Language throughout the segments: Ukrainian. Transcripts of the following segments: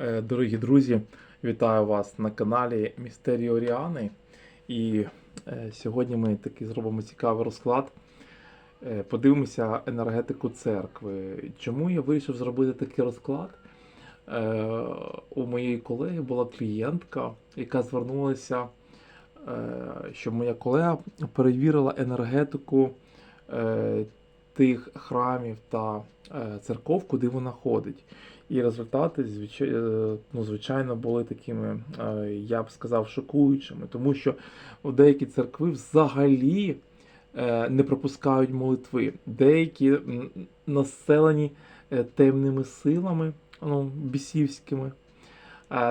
Е, Дорогі друзі, вітаю вас на каналі Містерії Оріани. І е, сьогодні ми такий зробимо цікавий розклад. Е, Подивимося енергетику церкви. Чому я вирішив зробити такий розклад? У моєї колеги була клієнтка, яка звернулася, щоб моя колега перевірила енергетику тих храмів та церков, куди вона ходить. І результати, е, ну, звичайно, були такими, е, я б сказав, шокуючими, тому що деякі церкви взагалі е, не пропускають молитви. Деякі населені темними силами, ну, бісівськими,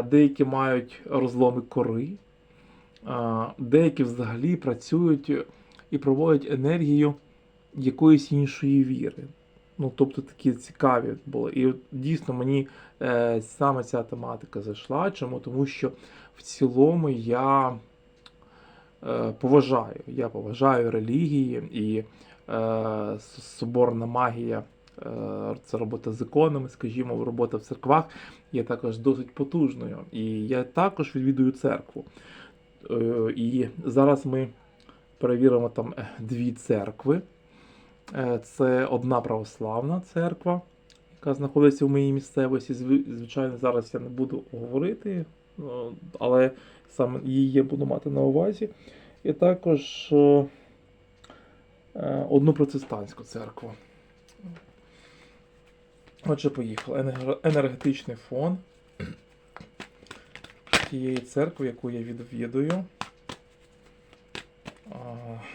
деякі мають розломи кори, деякі взагалі працюють і проводять енергію якоїсь іншої віри. Ну, тобто такі цікаві були. І от дійсно мені е, саме ця тематика зайшла. Чому? Тому що в цілому я е, поважаю. Я поважаю релігії і е, соборна магія. е, Це робота з іконами, скажімо, робота в церквах є також досить потужною. І я також відвідую церкву. Е, І зараз ми перевіримо там е, дві церкви. Е, Це одна православна церква, яка знаходиться в моїй місцевості. Звичайно, зараз я не буду говорити, е, але саме її буду мати на увазі. І також е, одну протестантську церкву. Отже, поїхали. Енергетичний фон тієї церкви, яку я відвідую,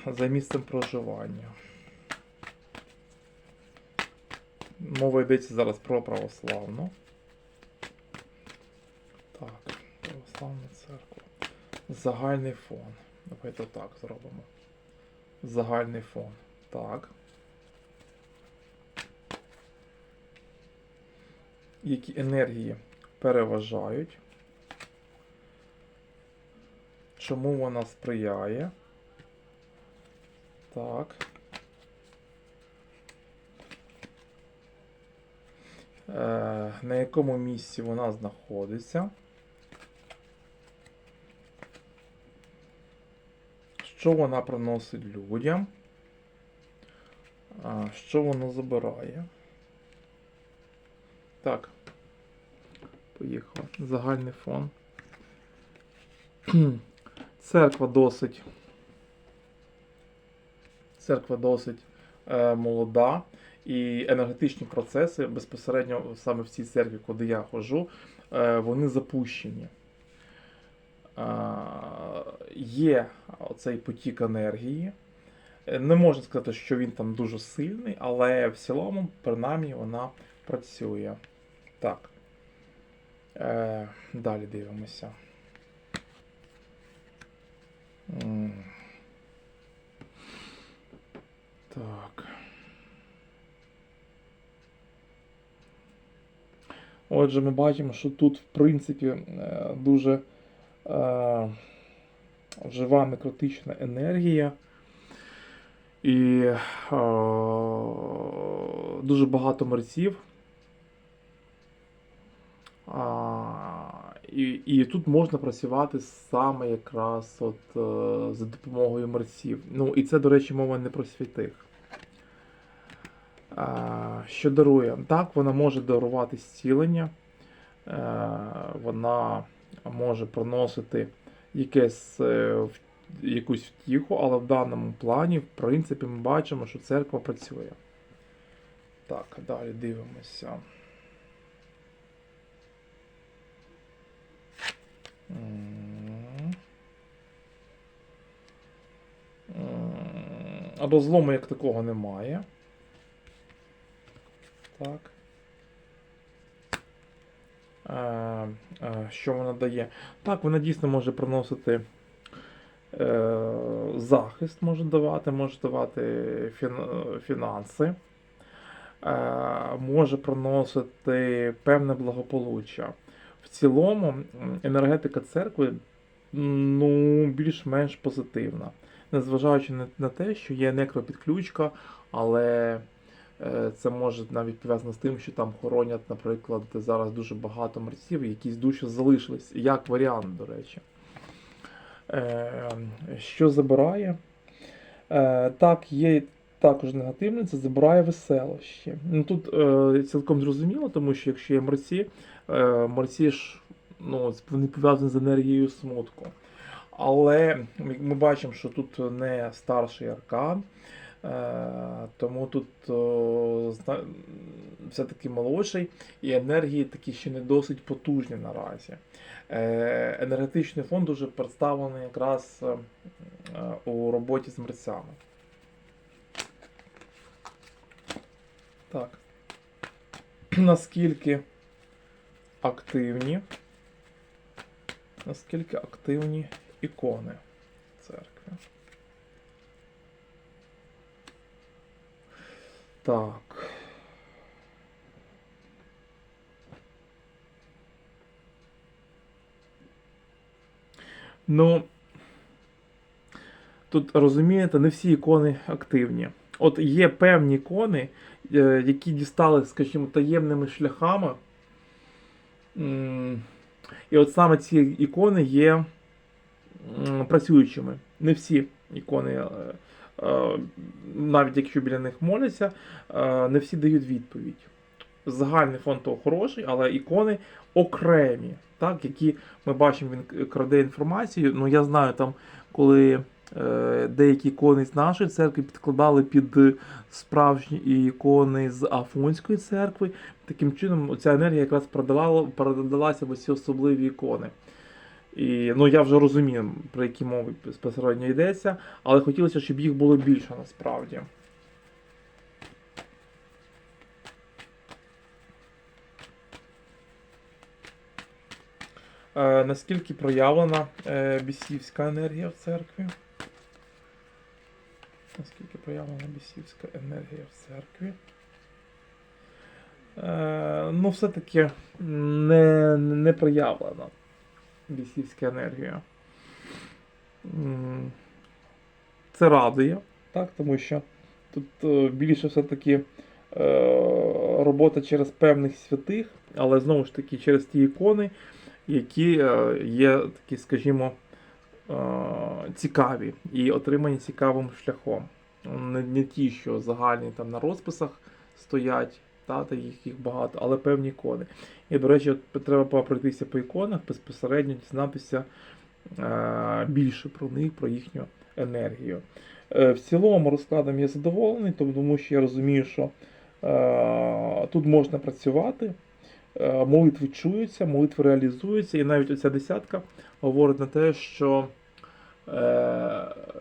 за місцем проживання. Мова йдеться зараз про православну. Так, православна церква. Загальний фон. Давайте так зробимо. Загальний фон. Так. Які енергії переважають? Чому вона сприяє? Так. На якому місці вона знаходиться. Що вона приносить людям? Що вона забирає? Так. Поїхали. Загальний фон. Церква досить. Церква досить е, молода. І енергетичні процеси безпосередньо саме в цій церкві, куди я ходжу, е, вони запущені. Е, Є оцей потік енергії. Е, Не можна сказати, що він там дуже сильний, але в цілому, принаймні, вона працює. Так. Далі дивимося. М. Так. Отже, ми бачимо, що тут, в принципі, е, дуже е, жива некротична енергія. І е, дуже багато мерців. А, і, і тут можна працювати саме якраз от, е, за допомогою мерців. Ну, і це, до речі, мова не про святих. А, Що дарує? Так, вона може дарувати зцілення, е, вона може приносити якесь, е, якусь втіху, але в даному плані, в принципі, ми бачимо, що церква працює. Так, далі дивимося. М, Розлому як такого немає. Так. Е, е, що вона дає? Так, вона дійсно може приносити е, захист, може давати, може давати фін, фінанси, е, може приносити певне благополуччя. В цілому енергетика церкви ну, більш-менш позитивна. Незважаючи на, те, що є некропідключка, але Це може навіть пов'язано з тим, що там хоронять, наприклад, зараз дуже багато мерців, якісь душі залишились. Як варіант, до речі. Е, Що забирає? Е, Так, є також негативне, це забирає веселощі. Ну, тут е, цілком зрозуміло, тому що якщо є мерці, е, мерці ж ну, вони пов'язані з енергією смутку. Але ми бачимо, що тут не старший аркан, е, тому тут все-таки молодший, і енергії такі ще не досить потужні наразі. Е, Енергетичний фон дуже представлений якраз е, е, у роботі з мерцями. Так. Наскільки активні наскільки активні ікони церкви. Так. Ну, тут розумієте, не всі ікони активні. От є певні ікони, е, які дістали, скажімо, таємними шляхами. І от саме ці ікони є працюючими. Не всі ікони, е, навіть якщо біля них моляться, е, не всі дають відповідь. Загальний фон того хороший, але ікони окремі, так, які ми бачимо, він краде інформацію. Ну, я знаю, там, коли е, деякі ікони з нашої церкви підкладали під справжні ікони з Афонської церкви, таким чином ця енергія якраз передавала, передалася в ці особливі ікони. І ну, я вже розумію, про які мови безпосередньо йдеться, але хотілося, щоб їх було більше насправді. Е, наскільки проявлена е, бісівська енергія в церкві? Наскільки проявлена бісівська енергія в церкві? Е, ну, все-таки не, не проявлена бісівська енергія. Це радує, так, тому що тут е, більше все-таки е, робота через певних святих, але знову ж таки через ті ікони, які е, є такі, скажімо, цікаві і отримані цікавим шляхом. Не ті, що загальні там на розписах стоять, та, та їх, їх багато, але певні ікони. І, до речі, от треба пройтися по іконах, безпосередньо дізнатися е, більше про них, про їхню енергію. Е, в цілому розкладом я задоволений, тому що я розумію, що е, тут можна працювати. Е, молитви чуються, молитви реалізуються, і навіть оця десятка говорить на те, що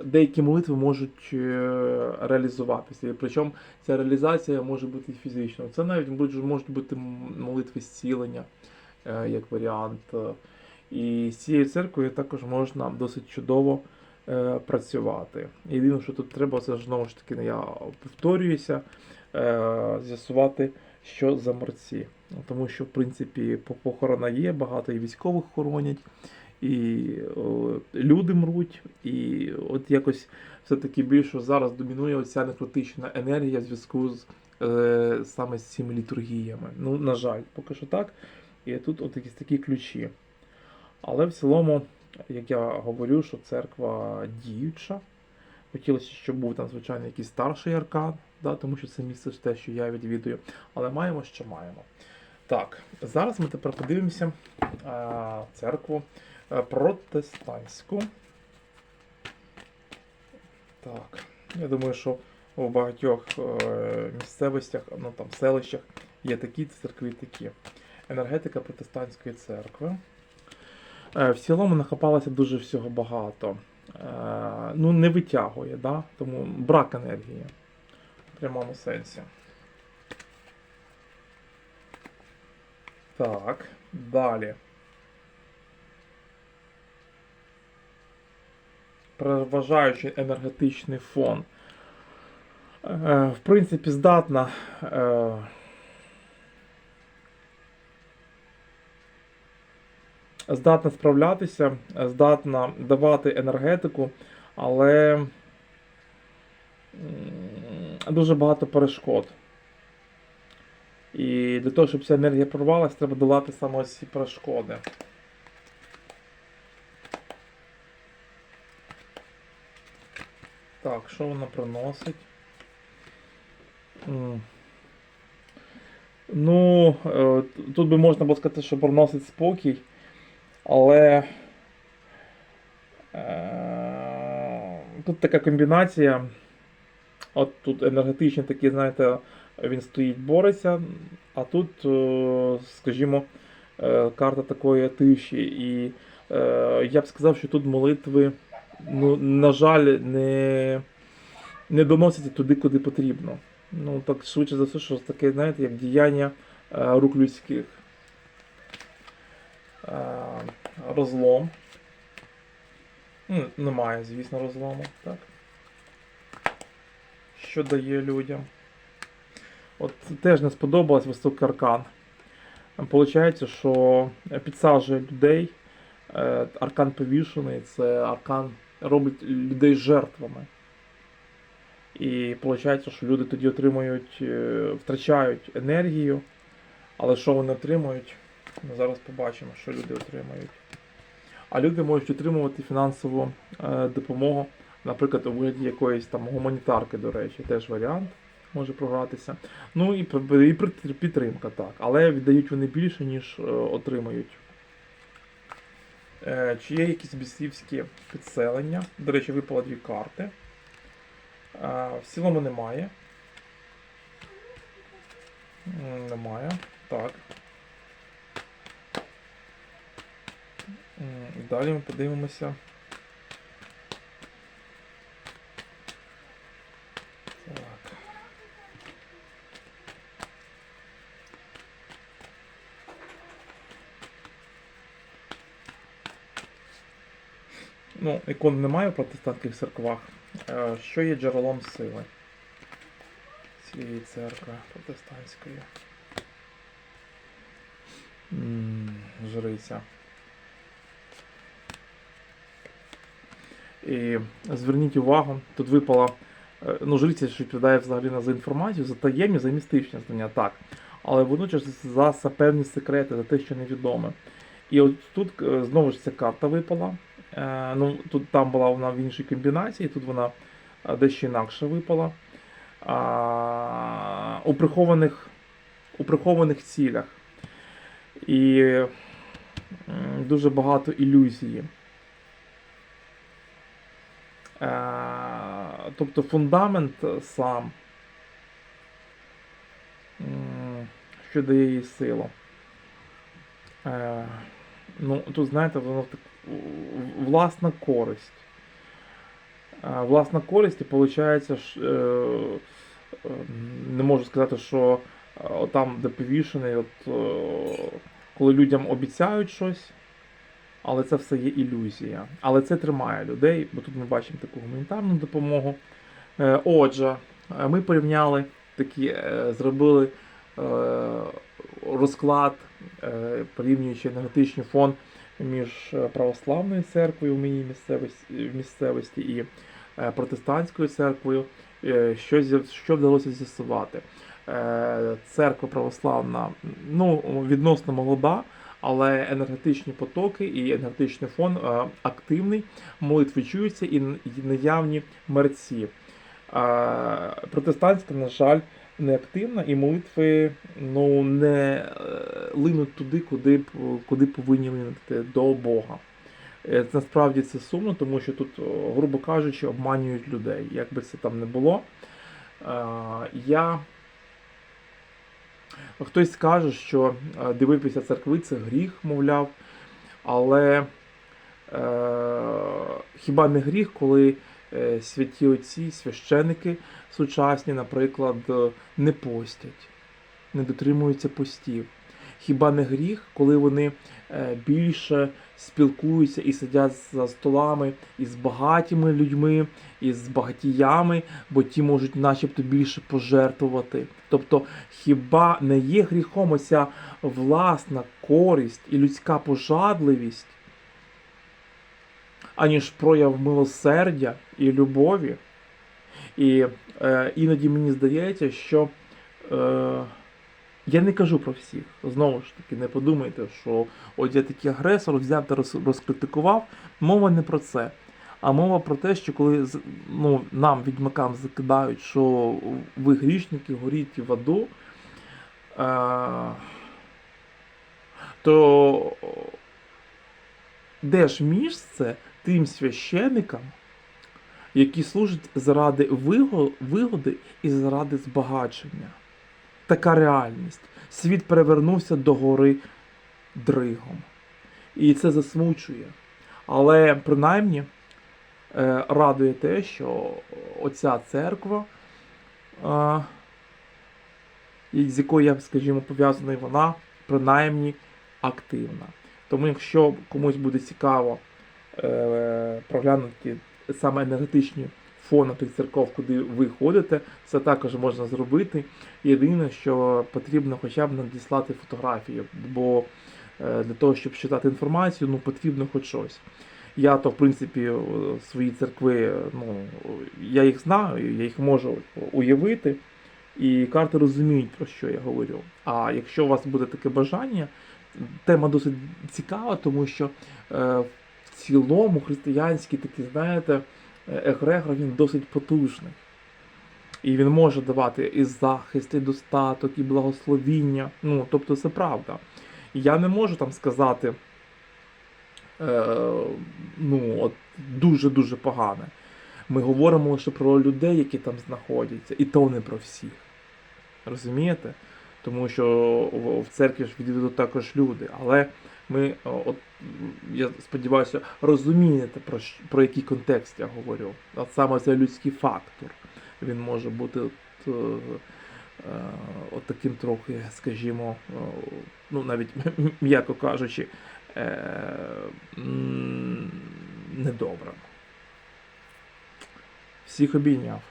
деякі молитви можуть е, реалізуватися. Причому ця реалізація може бути фізичною. Це навіть можуть бути молитви зцілення, е, як варіант. І з цією церквою також можна досить чудово е, працювати. Єдине, що тут треба, це знову ж таки, я повторююся, е, з'ясувати, що за мерці. Тому що, в принципі, похорона є, багато і військових хоронять, і о, люди мруть, і от якось все-таки більше зараз домінує оця некротична енергія в зв'язку з е, саме з цими літургіями. Ну, на жаль, поки що так. І тут от якісь такі ключі. Але в цілому, як я говорю, що церква діюча. Хотілося, щоб був там, звичайно, якийсь старший аркан, да, тому що це місце ж те, що я відвідую. Але маємо, що маємо. Так, зараз ми тепер подивимося а, церкву е, протестантську. Так, я думаю, що у багатьох е, місцевостях, ну там селищах є такі церкви, такі. Енергетика протестантської церкви. Е, В цілому нахапалося дуже всього багато. Е, Ну, не витягує, да? тому брак енергії в прямому сенсі. Так, далі. Переважаючий енергетичний фон. Е, В принципі, здатна. е, Здатна справлятися, здатна давати енергетику, але дуже багато перешкод. І для того, щоб ця енергія прорвалася, треба долати саме ці перешкоди. Так, що вона приносить? Ну, е, тут би можна було сказати, що приносить спокій, але е, тут така комбінація. От тут енергетичний такий, знаєте, він стоїть, бореться, а тут, е, скажімо, карта такої тиші. І я б сказав, що тут молитви, ну, на жаль, не, не доносяться туди, куди потрібно. Ну, так швидше за все, що таке, знаєте, як діяння е, рук людських. Е, розлом. Ну, немає, звісно, розлому. Так. Що дає людям? От теж не сподобалось високий аркан. Получається, що підсаджує людей. Е, Аркан повішений, це аркан робить людей жертвами. І виходить, що люди тоді отримують, е, втрачають енергію. Але що вони отримують? Ми зараз побачимо, що люди отримають. А люди можуть отримувати фінансову е, допомогу, наприклад, у вигляді якоїсь там гуманітарки, до речі, теж варіант може програтися. Ну і, підтримка, так. Але віддають вони більше, ніж е, отримують. Е, чи є якісь бісівські підселення? До речі, випало дві карти. В цілому немає. Немає. Так. Далі ми подивимося. Так. Ну, ікон немає в протестантських церквах. Е, Що є джерелом сили цієї церкви протестантської? Жриця. І зверніть увагу, тут випала. е, Ну, жриця що відповідає взагалі на за інформацію, за таємні, за містичні знання, так. Але водночас за певні секрети, за те, що невідоме. І от тут е, знову ж ця карта випала. Е, ну, тут там була вона в іншій комбінації, тут вона е, дещо інакше випала. А, у, прихованих, у прихованих цілях. І дуже багато ілюзії. Е, тобто фундамент сам, що дає їй силу. Е, ну, тут, знаєте, воно так, власна користь. Власна користь, і виходить, е, е, не можу сказати, що е, там, де повішений, от, коли людям обіцяють щось, але це все є ілюзія. Але це тримає людей, бо тут ми бачимо таку гуманітарну допомогу. Отже, ми порівняли такі, зробили розклад, порівнюючи енергетичний фон між е, православною церквою в моїй місцевості, місцевості і е, протестантською церквою. Е, Що, що вдалося з'ясувати? Е, Церква православна ну, відносно молода, але енергетичні потоки і енергетичний фон е, активний, молитви чуються і наявні мерці. Е, Протестантська, на жаль, не активна, і молитви ну, не е, линуть туди, куди, куди повинні линути до Бога. Е, Насправді це сумно, тому що тут, грубо кажучи, обманюють людей. Як би це там не було. Е, Я Хтось скаже, що е, дивитися церкви це гріх, мовляв. Але е, хіба не гріх, коли е, святі отці, священики сучасні, наприклад, е, не постять, не дотримуються постів? Хіба не гріх, коли вони е, більше спілкуються і сидять за столами із багатими людьми, із багатіями, бо ті можуть начебто більше пожертвувати. Тобто, хіба не є гріхом оця власна користь і людська пожадливість, аніж прояв милосердя і любові? І е, іноді мені здається, що е, Я не кажу про всіх. Знову ж таки, не подумайте, що от я такий агресор взяв та роз- розкритикував. Мова не про це. А мова про те, що коли ну, нам, відьмакам, закидають, що ви грішники, горіть в аду, е, то де ж місце тим священикам, які служать заради вигоди і заради збагачення? Така реальність. Світ перевернувся до гори дригом. І це засмучує. Але принаймні е, радує те, що оця церква, е, з якою я, скажімо, пов'язаний, вона принаймні активна. Тому якщо комусь буде цікаво проглянути саме енергетичні фони тих церков, куди ви ходите, це також можна зробити. Єдине, що потрібно хоча б надіслати фотографію, бо е, для того, щоб читати інформацію, ну потрібно хоч щось. Я то, в принципі, е, свої церкви, ну, я їх знаю, я їх можу уявити, і карти розуміють, про що я говорю. А якщо у вас буде таке бажання, тема досить цікава, тому що е, цілому християнський такий, знаєте, е, егрегор він досить потужний. І він може давати і захист, і достаток, і благословіння. Ну, тобто це правда. Я не можу там сказати, е, ну, от дуже-дуже погане. Ми говоримо лише про людей, які там знаходяться, і то не про всіх. Розумієте? Тому що в церкві ж відвідують також люди. Але ми, от, я сподіваюся, розумієте, про, про який контекст я говорю. От саме цей людський фактор. Він може бути от, е, е, от таким трохи, скажімо, ну навіть м'яко кажучи, е, недобрим. Всіх обійняв.